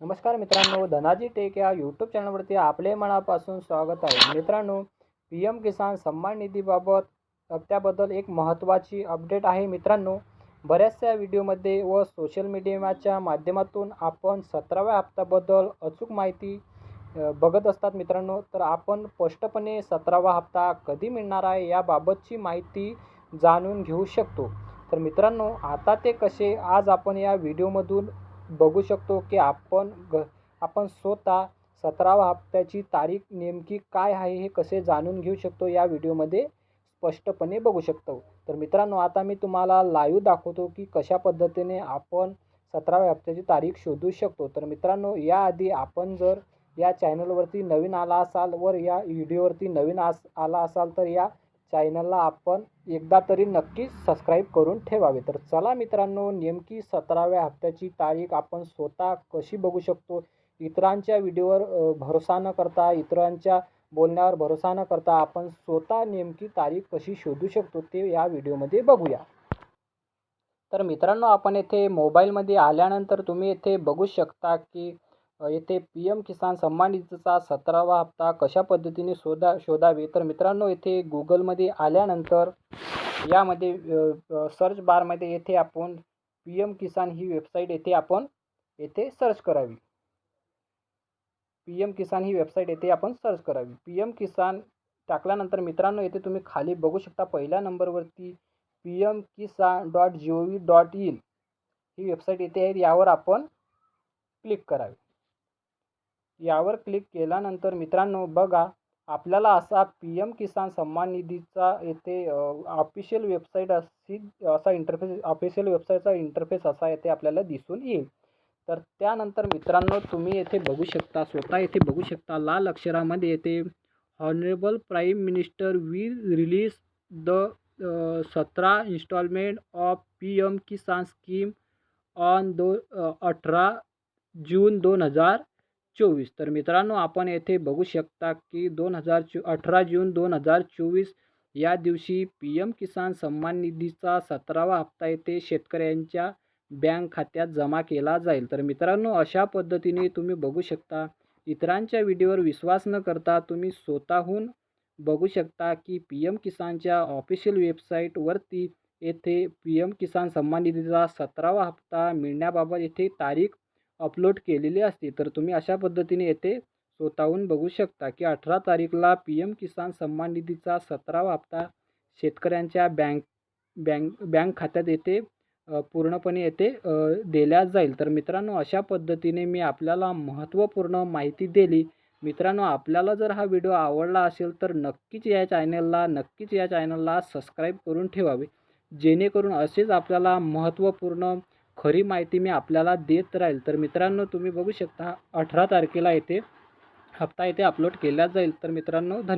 नमस्कार मित्रांनो धनाजी टेक या यूट्यूब चॅनलवरती आपले मनापासून स्वागत आहे. मित्रांनो पी एम किसान सन्मान निधीबाबत हप्त्याबद्दल एक महत्त्वाची अपडेट आहे. मित्रांनो बऱ्याचशा व्हिडिओमध्ये व सोशल मीडियाच्या माध्यमातून आपण सतराव्या हप्त्याबद्दल अचूक माहिती बघत असतात मित्रांनो. तर आपण स्पष्टपणे सतरावा हप्ता कधी मिळणार आहे याबाबतची माहिती जाणून घेऊ शकतो. तर मित्रांनो आता ते कसे? आज आपण या व्हिडिओमधून बघू शकतो की आपण ग आपण स्वतः सतरावा हप्त्याची तारीख नेमकी काय आहे हे कसे जाणून घेऊ शकतो या व्हिडिओमध्ये स्पष्टपणे बघू शकतो. तर मित्रांनो आता मी तुम्हाला लाईव्ह दाखवतो की कशा पद्धतीने आपण सतराव्या हप्त्याची तारीख शोधू शकतो. तर मित्रांनो याआधी आपण जर या चॅनलवरती नवीन आला असाल वर या व्हिडिओवरती नवीन आस आला असाल तर या चॅनलला आपण एकदा तरी नक्कीच सबस्क्राईब करून ठेवावे. तर चला मित्रांनो नेमकी सतराव्या हप्त्याची तारीख आपण स्वतः कशी बघू शकतो? इतरांच्या व्हिडिओवर भरोसा न करता इतरांच्या बोलण्यावर भरोसा न करता आपण स्वतः नेमकी तारीख कशी शोधू शकतो ते या व्हिडिओमध्ये बघूया. तर मित्रांनो आपण येथे मोबाईलमध्ये आल्यानंतर तुम्ही येथे बघू शकता की येथे पी एम किसान सन्मान निधीचा सतरावा हप्ता कशा पद्धतीने शोधा शोधावे? तर मित्रांनो येथे गुगलमध्ये आल्यानंतर यामध्ये सर्च बारमध्ये येथे आपण पी एम किसान ही वेबसाईट येथे आपण येथे सर्च करावी. पी एम किसान ही वेबसाईट येथे आपण सर्च करावी. पी एम किसान टाकल्यानंतर मित्रांनो येथे तुम्ही खाली बघू शकता पहिल्या नंबरवरती P M Kisan dot G O V dot in he website येथे आहे. यावर आपण क्लिक करावे. यावर क्लिक केल्यानंतर मित्रांनो बघा आपल्याला असा पी एम किसान सन्मान निधीचा येथे ऑफिशियल वेबसाईट अशी असा इंटरफेस ऑफिशियल वेबसाईटचा इंटरफेस असा येथे आपल्याला दिसून येईल. तर त्यानंतर मित्रांनो तुम्ही येथे बघू शकता स्वतः येथे बघू शकता लाल अक्षरामध्ये येथे honourable prime minister we release the सतरा installment of P M Kisan scheme on दो अठरा जून दोन हजार चोवीस. तर मित्रांनो आपण येथे बघू शकता की दोन हजार चो अठरा जून दोन हजार चोवीस या दिवशी पी एम किसान सन्मान निधीचा सतरावा हप्ता येथे शेतकऱ्यांच्या बँक खात्यात जमा केला जाईल. तर मित्रांनो अशा पद्धतीने तुम्ही बघू शकता इतरांच्या व्हिडिओवर विश्वास न करता तुम्ही स्वतःहून बघू शकता की पी एम किसानच्या ऑफिशियल वेबसाईटवरती येथे पी एम किसान सन्मान निधीचा सतरावा हप्ता मिळण्याबाबत येथे तारीख अपलोड केलेली असते. तर तुम्ही अशा पद्धतीने येथे स्वतःहून बघू शकता की अठरा तारीखला पी एम किसान सन्मान निधीचा सतरावा हप्ता शेतकऱ्यांच्या बँक बँक बँक खात्यात येथे पूर्णपणे येथे दिल्या जाईल. तर मित्रांनो अशा पद्धतीने मी आपल्याला महत्त्वपूर्ण माहिती दिली. मित्रांनो आपल्याला जर हा व्हिडिओ आवडला असेल तर नक्कीच या चॅनलला नक्कीच या चॅनलला सबस्क्राईब करून ठेवावे. जेणेकरून असेच आपल्याला महत्त्वपूर्ण खरी माहिती मी आपल्याला देत राहील. तर मित्रांनो तुम्ही बघू शकता अठरा तारखेला येथे हप्ता येथे अपलोड केला जाईल. तर मित्रांनो धन्यवाद.